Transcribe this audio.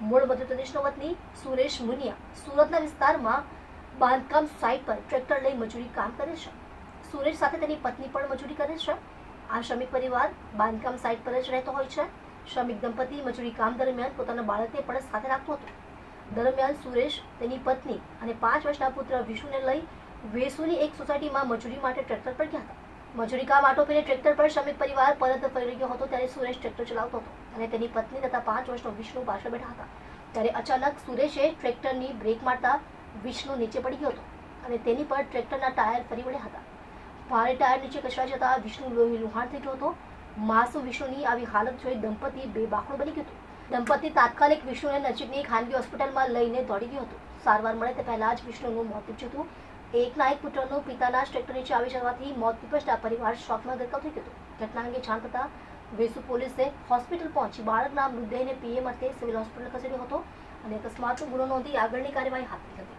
મૂળ મધ્યપ્રદેશનો વતની સુરેશ મુનિયા સુરતના વિસ્તારમાં બાંધકામ સાઇટ પર ટ્રેક્ટર લઈ મજૂરી કામ કરે છે. સુરેશ સાથે તેની પત્ની પણ મજૂરી કરે છે. આ શ્રમિક પરિવાર બાંધકામ સાઇટ પર જ રહેતો હોય છે. શ્રમિક દંપતી મજૂરી કામ દરમિયાન પોતાના બાળકને પણ સાથે રાખતો હતો. દરમિયાન સુરેશ તેની પત્ની અને પાંચ વર્ષના પુત્ર વિશુને લઈ વેસુની એક સોસાયટીમાં મજૂરી માટે ટ્રેક્ટર પર ગયા હતા. મજૂરી કામ આટોપીને ટ્રેક્ટર પર શ્રમિક પરિવાર પરત ફરી રહ્યો હતો ત્યારે સુરેશ ટ્રેક્ટર ચલાવતો હતો અને તેની પત્ની તથા પાંચ વર્ષનો વિષ્ણુ પાછળ બેઠા હતા. ત્યારે અચાનક સુરેશે ટ્રેક્ટરની બ્રેક મારતા વિષ્ણુ નીચે પડી ગયો હતો અને તેની પર ટ્રેક્ટરના ટાયર ફરી વળ્યા હતા. ભારે ટાયર નીચે કચરાઈ જતા વિષ્ણુ લોહી લુહાણ થઈ ગયો હતો. માસુ વિષ્ણુની આવી હાલત જોઈ દંપતી બે બાખડો બની ગયું હતું. દંપતી તાત્કાલિક વિષ્ણુને નજીકની ખાનગી હોસ્પિટલમાં લઈને દોડી ગયું હતું. સારવાર મળે તે પહેલા જ વિષ્ણુનું મોત નીપજ્યું હતું. એકના એક પુત્રનું પિતાના જ ટ્રેક્ટર નીચે આવી જવાથી મોત નીપજતા પરિવાર શોકમાં ગરકાવ થઈ ગયો હતો. ઘટના અંગે જાણ થતાં વેસુ પોલીસે હોસ્પિટલ પહોંચી બાળકના મૃતદેહને પીએમ અર્થે સિવિલ હોસ્પિટલ ખસેડ્યો હતો અને અકસ્માતનો ગુનો નોંધી આગળની કાર્યવાહી હાથ ધરી